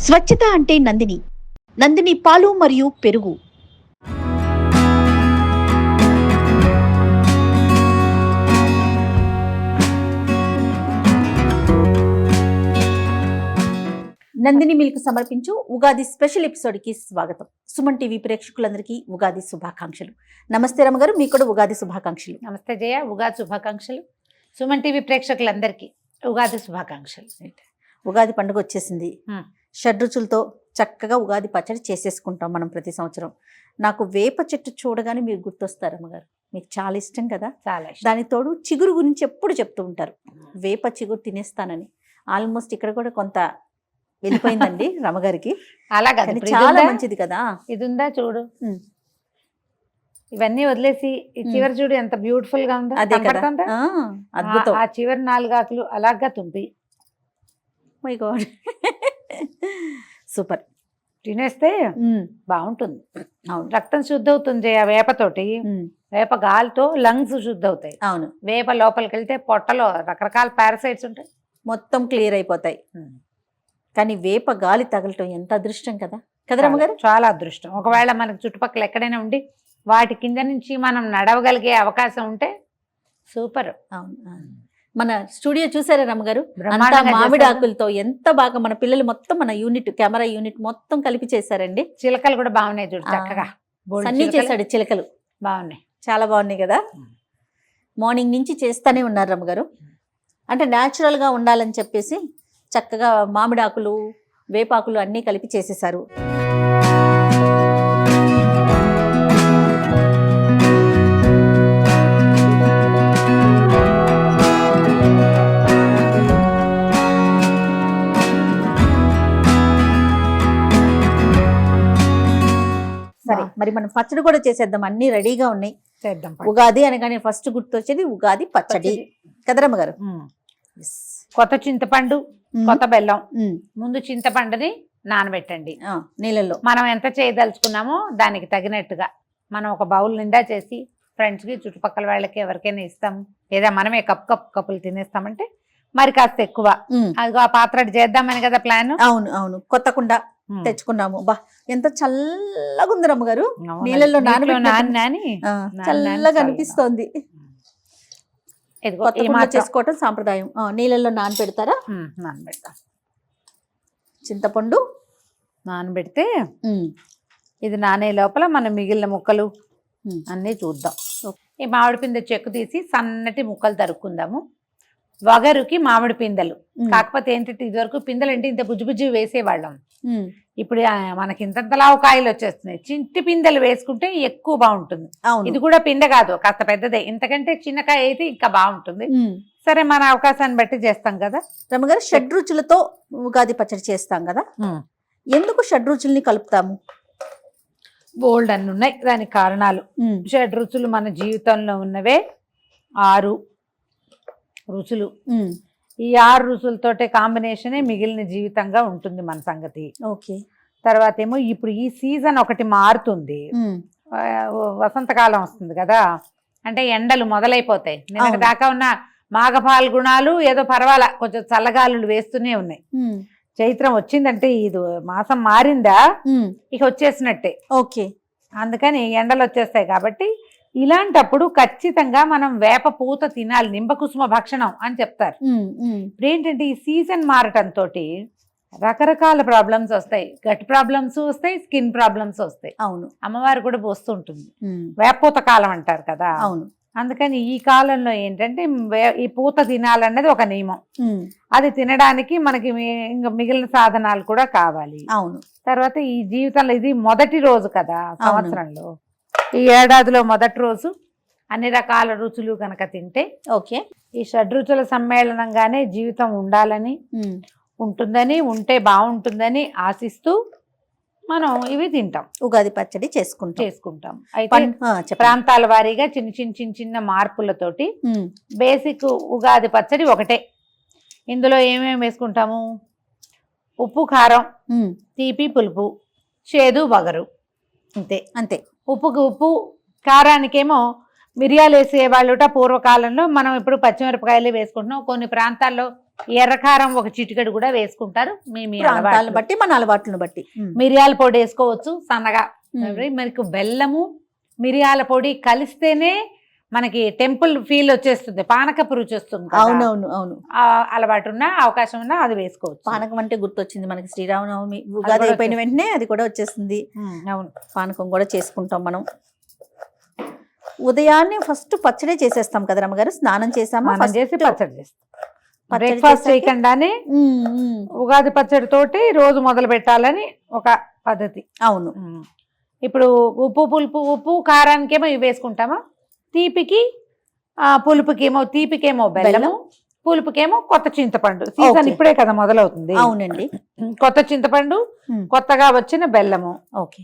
స్వచ్ఛత అంటే నందిని. నందిని పాలు మరియు పెరుగు. నందిని మిల్క్ సమర్పించు ఉగాది స్పెషల్ ఎపిసోడ్కి స్వాగతం. సుమన్ టీవీ ప్రేక్షకులందరికీ ఉగాది శుభాకాంక్షలు. నమస్తే రమగారు మీకు కూడా ఉగాది శుభాకాంక్షలు. నమస్తే జయ ఉగాది శుభాకాంక్షలు. సుమన్ టీవీ ప్రేక్షకులందరికీ ఉగాది శుభాకాంక్షలు. ఉగాది పండుగ వచ్చేసింది. షడ్రుచులతో చక్కగా ఉగాది పచ్చడి చేసేసుకుంటాం మనం ప్రతి సంవత్సరం. నాకు వేప చెట్టు చూడగానే మీరు గుర్తొస్తారు అమ్మగారు. మీకు చాలా ఇష్టం కదా? చాలా. దాని తోడు చిగురు గురించి ఎప్పుడు చెప్తూ ఉంటారు. వేప చిగురు తినేస్తానని. ఆల్మోస్ట్ ఇక్కడ కూడా కొంత వెళ్ళిపోయిందండి రమగారికి. అలా కాదు కానీ ఇప్పుడు చాలా? మంచిది కదా? ఇది ఉందా చూడు. ఇవన్నీ వదిలేసి ఈ. చివరి చూడు ఎంత బ్యూటిఫుల్గా ఉందో. అదే కదా. అద్భుతం. ఆ చివరి నాలుగాకులు అలాగా తుంపి. My god. సూపర్. తినేస్తే బాగుంటుంది. అవును రక్తం శుద్ధి అవుతుంది జయ వేపతోటి వేప గాలితో లంగ్స్ శుద్ధి అవుతాయి అవును. వేప లోపలికి వెళ్తే పొట్టలో రకరకాల పారసైట్స్ ఉంటాయి. మొత్తం క్లియర్ అయిపోతాయి. కానీ వేప గాలి తగలటం ఎంత అదృష్టం కదా? కదా రమ్మగారు చాలా- అదృష్టం. ఒకవేళ మనకు చుట్టుపక్కల ఎక్కడైనా ఉండి వాటి కింద నుంచి మనం నడవగలిగే అవకాశం ఉంటే సూపర్. అవును. మన స్టూడియో చూసారా రమ్మగారు? అంతా బ్రహ్మాండంగా మామిడి చేశారు. ఆకులతో ఎంత బాగా మన పిల్లలు మొత్తం మన యూనిట్ కెమెరా యూనిట్ మొత్తం కలిపి చేశారండి. చిలకలు కూడా బాగున్నాయి చూడు చక్కగా. అన్ని చేశాడు చిలకలు. బాగున్నాయి. చాలా బాగున్నాయి కదా? మార్నింగ్ నుంచి చేస్తానే ఉన్నారు రమ్మగారు. అంటే natural గా ఉండాలని చెప్పేసి చక్కగా మామిడి ఆకులు వేపాకులు అన్నీ కలిపి చేసేసారు. మరి మనం పచ్చడి కూడా చేసేద్దాం. అన్ని రెడీగా ఉన్నాయి. చేద్దాం. ఉగాది అనగానే ఫస్ట్ గుర్తొచ్చేది ఉగాది పచ్చడి. కదరమ్మ గారు. కొత్త చింతపండు కొత్త బెల్లం. ముందు చింతపండుని నానబెట్టండి. నీళ్ళల్లో. మనం ఎంత చేయదలుచుకున్నామో దానికి తగినట్టుగా. మనం ఒక బౌల్ నిండా చేసి ఫ్రెండ్స్కి చుట్టుపక్కల వాళ్ళకి ఎవరికైనా ఇస్తాం. లేదా మనమే కప్ కప్ కప్పులు తినేస్తామంటే మరి కాస్త ఎక్కువ. అదిగో ఆ పాత్ర చేద్దామని కదా ప్లాన్? అవును అవును. కొత్త కుండ తెచ్చుకున్నాము. బా ఎంత చల్లగా ఉంది రమ్మగారు నీళ్ళల్లో నానబెట్టినట్టు- నాని చల్లగా. అనిపిస్తోంది. కొత్త చేసుకోవటం సాంప్రదాయం. ఆ, నీళ్ళల్లో నానబెడతారా? నానబెడతాం. చింతపండు? నానబెడితే ఇది నానే లోపల మనం మిగిలిన ముక్కలు అన్నీ చూద్దాం. ఈ మామిడి పిందె చెక్కు తీసి సన్నటి ముక్కలు తరుక్కుందాము. వగరుకి మామిడి పిందెలు. కాకపోతే ఏంటంటే ఇదివరకు పిందెలు అంటే ఇంత బుజ్జి బుజ్జి వేసేవాళ్ళం. ఇప్పుడు మనకి ఇంతంత లావు కాయలు వచ్చేస్తున్నాయి చింటి పిందెలు వేసుకుంటే ఎక్కువ బాగుంటుంది. ఇది కూడా పిందె కాదు కాస్త పెద్దదే. ఇంతకంటే చిన్న కాయ అయితే ఇంకా బాగుంటుంది. సరే మన అవకాశాన్ని బట్టి చేస్తాం కదా? రమ్మగారు షడ్రుచులతో ఉగాది పచ్చడి చేస్తాం కదా? ఎందుకు షడ్రుచుల్ని కలుపుతాము? బోల్డ్ అన్ని ఉన్నాయి. దానికి కారణాలు. షడ్ రుచులు మన జీవితంలో ఉన్నవే ఆరు రుచులు. ఈ ఆరు రుచులతోటే కాంబినేషనే మిగిలిన జీవితంగా ఉంటుంది మన సంగతి. ఓకే. తర్వాత ఏమో ఇప్పుడు ఈ సీజన్ ఒకటి మారుతుంది. వసంతకాలం వస్తుంది కదా. అంటే ఎండలు మొదలైపోతాయి. నిన్నటి. దాకా ఉన్న మాఘ ఫాల్గుణాలు ఏదో పర్వాలా కొంచెం చల్లగాలులు వేస్తూనే ఉన్నాయి. చైత్రం వచ్చిందంటే ఇది మాసం మారిందా? ఇక వచ్చేసినట్టే. ఓకే. అందుకని ఎండలు వచ్చేస్తాయి కాబట్టి ఇలాంటప్పుడు ఖచ్చితంగా మనం వేప పూత తినాలి నింబకుసుమ భక్షణం అని చెప్తారు. ఇప్పుడు ఏంటంటే ఈ సీజన్ మారటంతో రకరకాల ప్రాబ్లమ్స్ వస్తాయి. గట్ ప్రాబ్లమ్స్ వస్తాయి స్కిన్ ప్రాబ్లమ్స్ వస్తాయి. అవును. అమ్మవారు కూడా పోస్తుంటుంది. వేపూత కాలం అంటారు కదా. అవును. అందుకని ఈ కాలంలో ఏంటంటే ఈ పూత తినాలన్నది ఒక నియమం. అది తినడానికి మనకి ఇంకా మిగిలిన సాధనాలు కూడా కావాలి. అవును. తర్వాత ఈ జీవితంలో ఇది మొదటి రోజు కదా సంవత్సరంలో. ఈ ఏడాదిలో మొదటి రోజు అన్ని రకాల రుచులు కనుక తింటే ఓకే. ఈ షడ్రుచుల సమ్మేళనంగానే జీవితం ఉండాలని ఉంటుందని ఉంటే బాగుంటుందని ఆశిస్తూ మనం ఇవి తింటాం. ఉగాది పచ్చడి చేసుకుంటాం. చేసుకుంటాం. అయితే ప్రాంతాల వారీగా చిన్న చిన్న చిన్న చిన్న మార్పులతోటి బేసిక్ ఉగాది పచ్చడి ఒకటే. ఇందులో ఏమేమి వేసుకుంటాము? ఉప్పు కారం తీపి పులుపు చేదు వగరు అంతే. అంతే. ఉప్పుకి ఉప్పు కారానికేమో మిరియాలు వేసే వాళ్ళుట పూర్వకాలంలో మనం ఇప్పుడు పచ్చిమిరపకాయలు వేసుకుంటున్నాం కొన్ని ప్రాంతాల్లో ఎర్రకారం ఒక చిటికెడు కూడా వేసుకుంటారు మీ మీ ప్రాంతాలను. బట్టి మన అలవాట్లను బట్టి. మిరియాల పొడి వేసుకోవచ్చు సన్నగా. మనకు బెల్లము మిరియాల పొడి కలిస్తేనే మనకి టెంపుల్ ఫీల్ వచ్చేస్తుంది. పానకపు రుచి వస్తుంది. అవునవును అవును. ఆ అలవాటు ఉన్నా అవకాశం ఉన్నా అది వేసుకోవచ్చు. పానకం అంటే గుర్తొచ్చింది మనకి శ్రీరామనవమి. ఉగాది అయిపోయిన. వెంటనే అది కూడా వచ్చేస్తుంది. అవును. పానకం కూడా చేసుకుంటాం మనం. ఉదయాన్నే ఫస్ట్ పచ్చడి చేసేస్తాం కదా రమ్మగారు? స్నానం చేసామా? చేసి పచ్చడి చేస్తాం. బ్రేక్ఫాస్ట్ చేయకుండానే. ఉగాది పచ్చడి తోటి రోజు మొదలు పెట్టాలని ఒక పద్ధతి. అవును. ఇప్పుడు ఉప్పు పులుపు ఉప్పు కారానికేమో ఇవి వేసుకుంటామా? తీపికి పులుపుకేమో తీపికేమో బెల్లము బెల్లం. పులుపుకేమో కొత్త చింతపండు. సీజన్. ఇప్పుడే కదా మొదలవుతుంది. అవునండి. కొత్త చింతపండు. కొత్తగా వచ్చిన బెల్లము. ఓకే.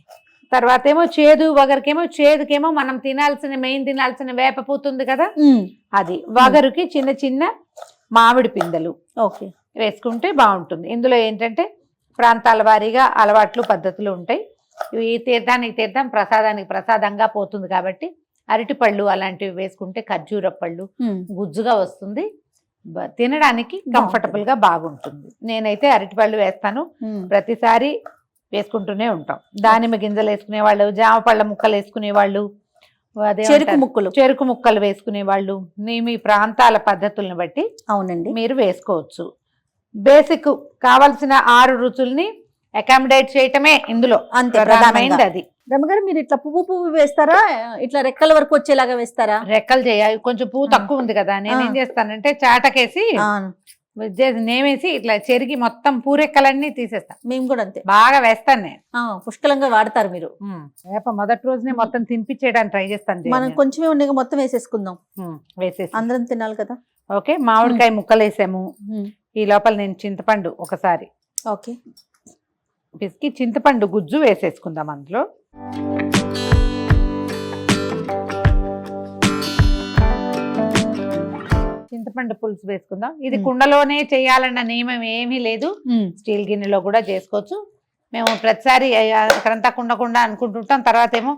తర్వాత ఏమో చేదు వగరుకేమో చేదుకేమో మనం తినాల్సిన మెయిన్ తినాల్సిన వేప పూత ఉంది కదా అది. వగరుకి చిన్న చిన్న మామిడి పిందెలు ఓకే. వేసుకుంటే బాగుంటుంది. ఇందులో ఏంటంటే ప్రాంతాల వారీగా అలవాట్లు పద్ధతులు ఉంటాయి. ఇవి తీర్థానికి తీర్థం ప్రసాదానికి ప్రసాదంగా పోతుంది కాబట్టి అరటిపళ్ళు అలాంటివి వేసుకుంటే ఖర్జూర పళ్ళు గుజ్జుగా వస్తుంది. తినడానికి కంఫర్టబుల్గా బాగుంటుంది. నేనైతే అరటిపళ్ళు వేస్తాను. ప్రతిసారి వేసుకుంటూనే ఉంటాం. దానిమ్మ గింజలు వేసుకునే వాళ్ళు జామ పళ్ళ ముక్కలు వేసుకునే వాళ్ళు చెరుకు ముక్కలు. చెరుకు ముక్కలు వేసుకునే వాళ్ళు మీ మీ ప్రాంతాల పద్ధతులను బట్టి అవునండి. మీరు వేసుకోవచ్చు. బేసిక్ కావలసిన ఆరు రుచుల్ని అకామిడేట్ చేయటమే ఇందులో అంతే ప్రధానమైనది అది. రమ్మగారు మీరు ఇట్లా పువ్వు పువ్వు వేస్తారా? ఇట్లా రెక్కల వరకు వచ్చేలాగా వేస్తారా? రెక్కలు చేయాలి. కొంచెం పువ్వు. తక్కువ ఉంది కదా నేను ఏం. చేస్తానంటే చాటకేసి నేమేసి ఇట్లా చెరిగి మొత్తం పూరెక్కలన్నీ తీసేస్తాను మేము కూడా అంతే. బాగా వేస్తాను నేను. పుష్కలంగా వాడతారు మీరు. వేప మొదటి రోజునే మొత్తం తినిపించేయడానికి ట్రై చేస్తాను మనం కొంచెమే ఉండగా మొత్తం వేసేసుకుందాం. వేసేసి. అందరం తినాలి కదా. ఓకే మామిడికాయ ముక్కలు వేసాము ఈ లోపల నేను చింతపండు ఒకసారి. ఓకే. పిసికి చింతపండు గుజ్జు వేసేసుకుందాం అందులో. చింతపండు పులుసు వేసుకుందాం. ఇది. కుండలోనే చేయాలన్న నియమం ఏమీ లేదు. స్టీల్ గిన్నెలో కూడా చేసుకోవచ్చు. మేము ప్రతిసారి అక్కడంతా కుండ కుండ అనుకుంటుంటాం. తర్వాత ఏమో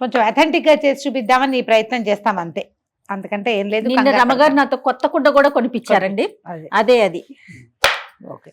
కొంచెం అథెంటిక్గా చేసి చూపిద్దామని ఈ ప్రయత్నం చేస్తాం అంతే. అంతకంటే ఏం లేదు పడకండి. నాతో కొత్త కుండ కూడా కొనిపించారండి. అదే అది. ఓకే.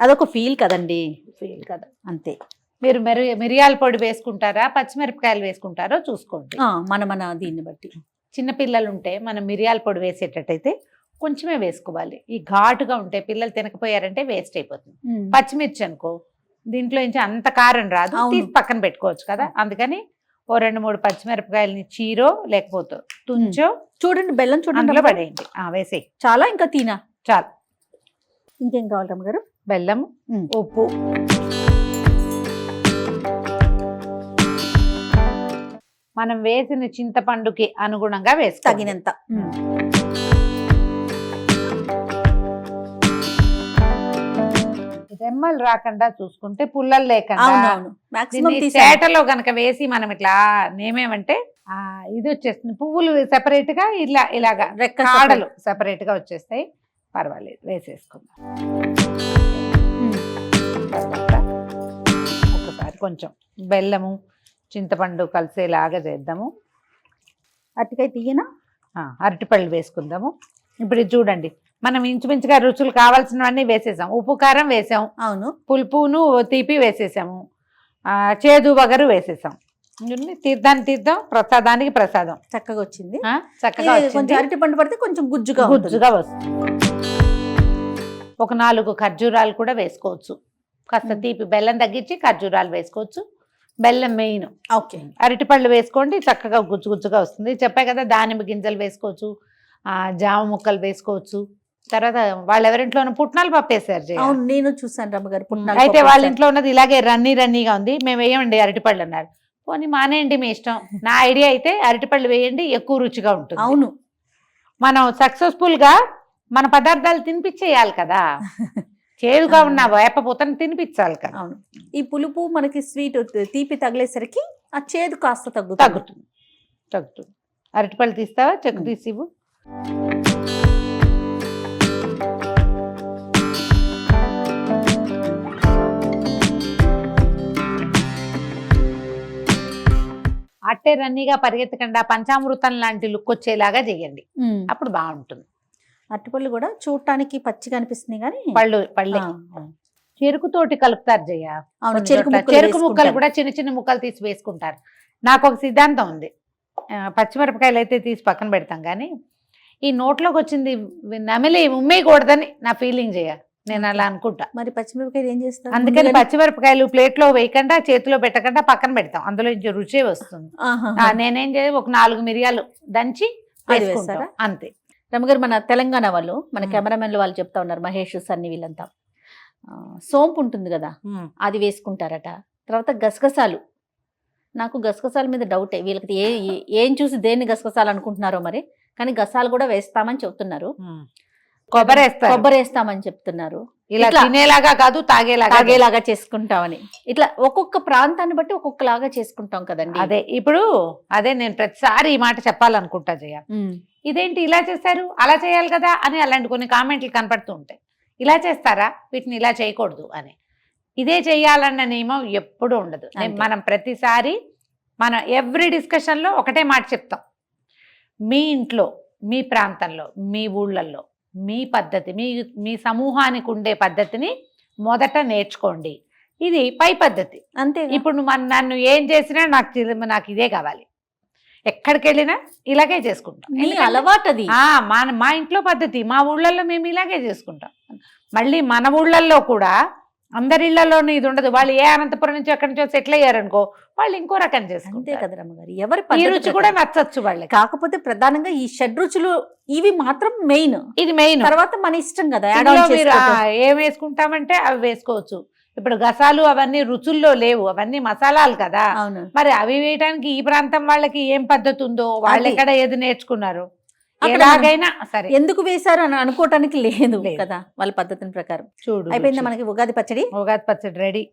అదొక ఫీల్ కదండి. ఫీల్ కదా. అంతే. మీరు మిరి మిరియాల పొడి వేసుకుంటారా పచ్చిమిరపకాయలు వేసుకుంటారో చూసుకోండి. ఆ, మన మన దీన్ని బట్టి. చిన్న పిల్లలు ఉంటే మనం మిరియాల పొడి వేసేటట్టయితే కొంచెమే వేసుకోవాలి. ఈ ఘాటుగా ఉంటే పిల్లలు తినకపోయారంటే వేస్ట్ అయిపోతుంది. పచ్చిమిర్చి అనుకో దీంట్లో నుంచి అంత కారం రాదు అవును. తీసి పక్కన పెట్టుకోవచ్చు కదా. అందుకని ఓ రెండు మూడు పచ్చిమిరపకాయలని చీరో లేకపోతే తుంచో చూడండి బెల్లం చూడండి. అందులో. పడేయండి. ఆ వేసేయి. చాలా ఇంకా తినా. చాలు. ఇంకేం కావాలి రమ్మగారు? బెల్లం. ఉప్పు. మనం వేసిన చింతపండుకి అనుగుణంగా వేసుకో తగినంత. రెమ్మలు రాకుండా చూసుకుంటే పుల్లలు లేకుండా చేటలో గనక వేసి మనం ఇట్లా నేమేమంటే ఆ ఇది వచ్చేస్తుంది. పువ్వులు సెపరేట్గా ఇలా ఇలాగా కాడలు సెపరేట్గా వచ్చేస్తాయి. పర్వాలేదు వేసేసుకుందాం. కొంచెం బెల్లము చింతపండు కలిసేలాగా చేద్దాము. అరటికాయ తీయనా? అరటిపళ్ళు వేసుకుందాము. ఇప్పుడు చూడండి మనం ఇంచుమించుగా రుచులు కావాల్సినవన్నీ వేసేసాం. ఉప్పు కారం వేసాం. అవును. పులుపును తీపి వేసేసాము. చేదు వగరు వేసేసాం. తీర్థానికి తీర్థం ప్రసాదానికి ప్రసాదం. చక్కగా వచ్చింది. చక్కగా. కొంచెం అరటి పండు పడితే కొంచెం గుజ్జుగా. గుజ్జుగా వస్తుంది. ఒక నాలుగు ఖర్జూరాలు కూడా వేసుకోవచ్చు. కాస్త. తీపి బెల్లం తగ్గించి ఖర్జూరాలు వేసుకోవచ్చు. బెల్లం మెయిన్. ఓకే. అరటిపళ్ళు వేసుకోండి చక్కగా గుజ్జు గుజ్జుగా వస్తుంది. చెప్పా కదా దానిమ్మ గింజలు వేసుకోవచ్చు ఆ జామ ముక్కలు వేసుకోవచ్చు. తర్వాత వాళ్ళ ఎవరింట్లోనూ పుట్నాలు పప్పు వేసారు జయ. అవును నేను చూసాను రమ్మగారు పుట్నాలు అయితే వాళ్ళ. ఇంట్లో ఉన్నది ఇలాగే రన్నీ రన్నీగా ఉంది. మేము వేయమండి అరటిపళ్ళు అన్నారు. పోనీ మానేయండి మీ ఇష్టం. నా ఐడియా అయితే అరటిపళ్ళు వేయండి ఎక్కువ రుచిగా ఉంటుంది. అవును. మనం సక్సెస్ఫుల్గా మన పదార్థాలు తినిపించేయాలి కదా. చేదుగా ఉన్న వేప పూతను తినిపించాలి కదా. అవును. ఈ పులుపు మనకి స్వీట్ తీపి తగిలేసరికి ఆ చేదు కాస్త తగ్గుతుంది. తగ్గుతుంది. తగ్గుతుంది. అరటిపళ్ళు తీస్తావా? చెక్కు. తీసి ఇవ్వు. అట్టే రన్నీగా పరిగెత్తకుండా పంచామృతం లాంటి లుక్ వచ్చేలాగా చేయండి అప్పుడు బాగుంటుంది. అరటిపళ్ళు కూడా చూడటానికి పచ్చిగా అనిపిస్తుంది కానీ పళ్ళు పళ్ళే. చెరుకుతోటి కలుపుతారు జయ. అవును చెరుకు చెరుకు ముక్కలు వేసుకుంటారు. కూడా చిన్న చిన్న ముక్కలు తీసి వేసుకుంటారు. నాకు ఒక సిద్ధాంతం ఉంది. పచ్చిమిరపకాయలు అయితే తీసి పక్కన పెడతాం కానీ ఈ నోట్లోకి వచ్చింది నమిలి ఉమ్మేయకూడదని నా ఫీలింగ్ చేయ నేను అలా అనుకుంటా. మరి పచ్చిమిరపకాయలు ఏం చేస్తారు? అందుకని? పచ్చిమిరపకాయలు ప్లేట్లో వేయకుండా చేతిలో పెట్టకుండా పక్కన పెడతాం. అందులో రుచే వస్తుంది. నేనేం చేయాలి ఒక నాలుగు మిరియాలు దంచి అది వేసుకుంటాం. వేస్తారా? అంతే. రమగారు మన తెలంగాణ వాళ్ళు మన. కెమెరామెన్లు వాళ్ళు చెప్తా ఉన్నారు మహేష్ సన్ని వీళ్ళంతా. సోంపు ఉంటుంది కదా అది వేసుకుంటారట. తర్వాత గసగసాలు. నాకు గసగసాల మీద డౌటే. వీళ్ళకి ఏ ఏ- చూసి దేన్ని గసగసాలు అనుకుంటున్నారో మరి. కానీ గసాలు కూడా వేస్తామని చెప్తున్నారు. కొబ్బరి కొబ్బరి వేస్తామని చెప్తున్నారు. ఇలా. తినేలాగా కాదు తాగేలాగా తాగేలాగా చేసుకుంటామని. ఇట్లా ఒక్కొక్క ప్రాంతాన్ని బట్టి ఒక్కొక్కలాగా చేసుకుంటాం కదండి. అదే ఇప్పుడు అదే నేను ప్రతిసారి ఈ మాట చెప్పాలనుకుంటా జయ. ఇదేంటి ఇలా చేస్తారు అలా చేయాలి కదా అని అలాంటి కొన్ని కామెంట్లు కనపడుతూ ఉంటాయి. ఇలా చేస్తారా? వీటిని ఇలా చేయకూడదు అని. ఇదే చేయాలన్న నియమం ఎప్పుడూ ఉండదు. మనం ప్రతిసారి మన ఎవ్రీ డిస్కషన్లో ఒకటే మాట చెప్తాం. మీ ఇంట్లో మీ ప్రాంతంలో మీ ఊళ్ళల్లో మీ పద్ధతి మీ మీ సమూహానికి ఉండే పద్ధతిని మొదట నేర్చుకోండి. ఇది పై పద్ధతి. అంతే ఇప్పుడు నన్ను ఏం చేసినా నాకు నాకు ఇదే కావాలి. ఎక్కడికి వెళ్ళినా ఇలాగే చేసుకుంటాం. అలవాటు అది మా మా ఇంట్లో పద్ధతి మా ఊళ్ళల్లో మేము ఇలాగే చేసుకుంటాం. మళ్ళీ మన ఊళ్ళల్లో కూడా అందరి ఇళ్ళలోనూ ఇది ఉండదు. వాళ్ళు ఏ అనంతపురం నుంచి ఎక్కడి నుంచో సెటిల్ అయ్యారనుకో వాళ్ళు ఇంకో రకం అంతే చేసుకుంటారు. కదా రమ్మగారు ఎవరి ఈ రుచి కూడా. నచ్చచ్చు వాళ్ళకి. కాకపోతే ప్రధానంగా ఈ షడ్ రుచులు ఇవి మాత్రం మెయిన్. ఇది మెయిన్. తర్వాత మన ఇష్టం కదా. ఏం వేసుకుంటామంటే అవి వేసుకోవచ్చు. ఇప్పుడు గసాలు అవన్నీ రుచుల్లో లేవు అవన్నీ మసాలాలు కదా. అవును. మరి అవి వేయడానికి ఈ ప్రాంతం వాళ్ళకి ఏం పద్ధతి ఉందో వాళ్ళు. ఎక్కడ ఏది నేర్చుకున్నారు? ఎలాగైనా సరే. ఎందుకు వేశారు అని అనుకోవటానికి లేదు. కదా వాళ్ళ పద్ధతిని ప్రకారం. చూడు అయిపోయిందా. మనకి ఉగాది పచ్చడి? ఉగాది పచ్చడి రెడీ.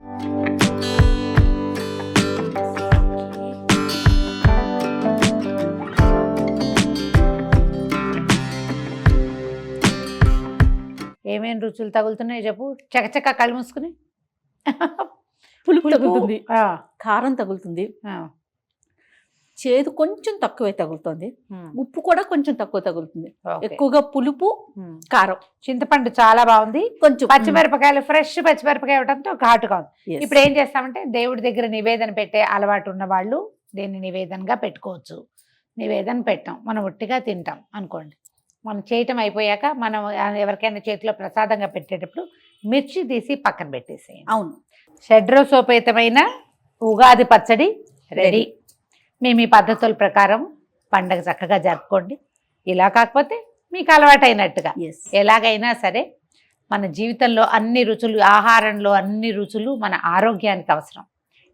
ఏమేం రుచులు తగులుతున్నాయి చెప్పు. చకచక కళ్ళు మూసుకుని. పులుపు. తగులుతుంది. ఆ, కారం తగులుతుంది. చేదు కొంచెం తక్కువే తగులుతుంది. ఉప్పు కూడా కొంచెం తక్కువ తగులుతుంది. ఎక్కువగా పులుపు. కారం. చింతపండు చాలా బాగుంది. కొంచెం పచ్చిమిరపకాయలు ఫ్రెష్ పచ్చిమిరపకాయ ఇవ్వడంతో ఘాటుగా ఉంది. ఇప్పుడు ఏం చేస్తామంటే దేవుడి దగ్గర నివేదన పెట్టే అలవాటు ఉన్న వాళ్ళు దీన్ని నివేదనగా పెట్టుకోవచ్చు. నివేదన పెట్టాం. మనం ఒట్టిగా తింటాం అనుకోండి. మనం చేయటం అయిపోయాక మనం ఎవరికైనా చేతిలో ప్రసాదంగా పెట్టేటప్పుడు మిర్చి తీసి పక్కన పెట్టేసేయండి. అవును. షడ్రసోపేతమైన ఉగాది పచ్చడి రెడీ. మేము ఈ పద్ధతుల ప్రకారం పండగ చక్కగా జరుపుకోండి. ఇలా కాకపోతే మీకు అలవాటైనట్టుగా. ఎలాగైనా సరే మన జీవితంలో అన్ని రుచులు ఆహారంలో అన్ని రుచులు మన ఆరోగ్యానికి అవసరం.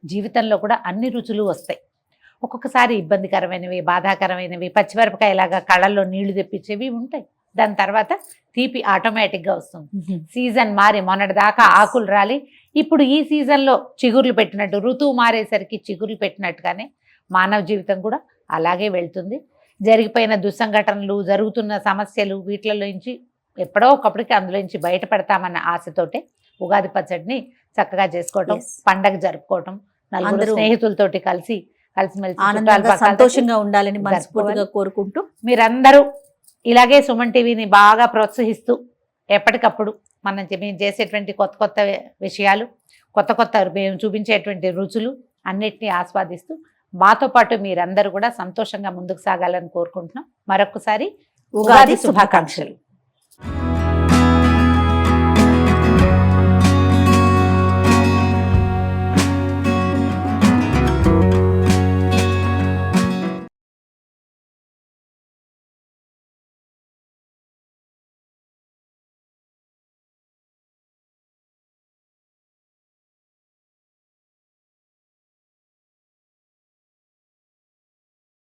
జీవితంలో కూడా అన్ని రుచులు వస్తాయి. ఒక్కొక్కసారి ఇబ్బందికరమైనవి బాధాకరమైనవి పచ్చిమిరపకాయలాగా కళ్ళల్లో నీళ్ళు తెప్పించేవి ఉంటాయి. దాని తర్వాత తీపి ఆటోమేటిక్గా వస్తుంది. సీజన్ మారి మొన్నటి దాకా ఆకులు రాలి. ఇప్పుడు ఈ సీజన్లో చిగుర్లు పెట్టినట్టు ఋతువు మారేసరికి చిగుర్లు పెట్టినట్టుగానే మానవ జీవితం కూడా అలాగే వెళ్తుంది. జరిగిపోయిన దుస్సంఘటనలు జరుగుతున్న సమస్యలు వీటిలో నుంచి ఎప్పుడో ఒకప్పటికి అందులో నుంచి బయటపడతామన్న ఆశతోటే ఉగాది పచ్చడిని చక్కగా చేసుకోవటం. పండగ జరుపుకోవటం నలుగురు స్నేహితులతోటి కలిసి కలిసిమెలిసి సంతోషంగా ఉండాలని మనస్ఫూర్తిగా కోరుకుంటూ మీరందరూ ఇలాగే సుమన్ టీవీని బాగా ప్రోత్సహిస్తూ ఎప్పటికప్పుడు మనం మేము చేసేటువంటి కొత్త కొత్త విషయాలు కొత్త కొత్త మేము చూపించేటువంటి రుచులు అన్నిటినీ ఆస్వాదిస్తూ మాతో పాటు మీరందరూ కూడా సంతోషంగా ముందుకు సాగాలని కోరుకుంటున్నాం. మరొకసారి ఉగాది శుభాకాంక్షలు.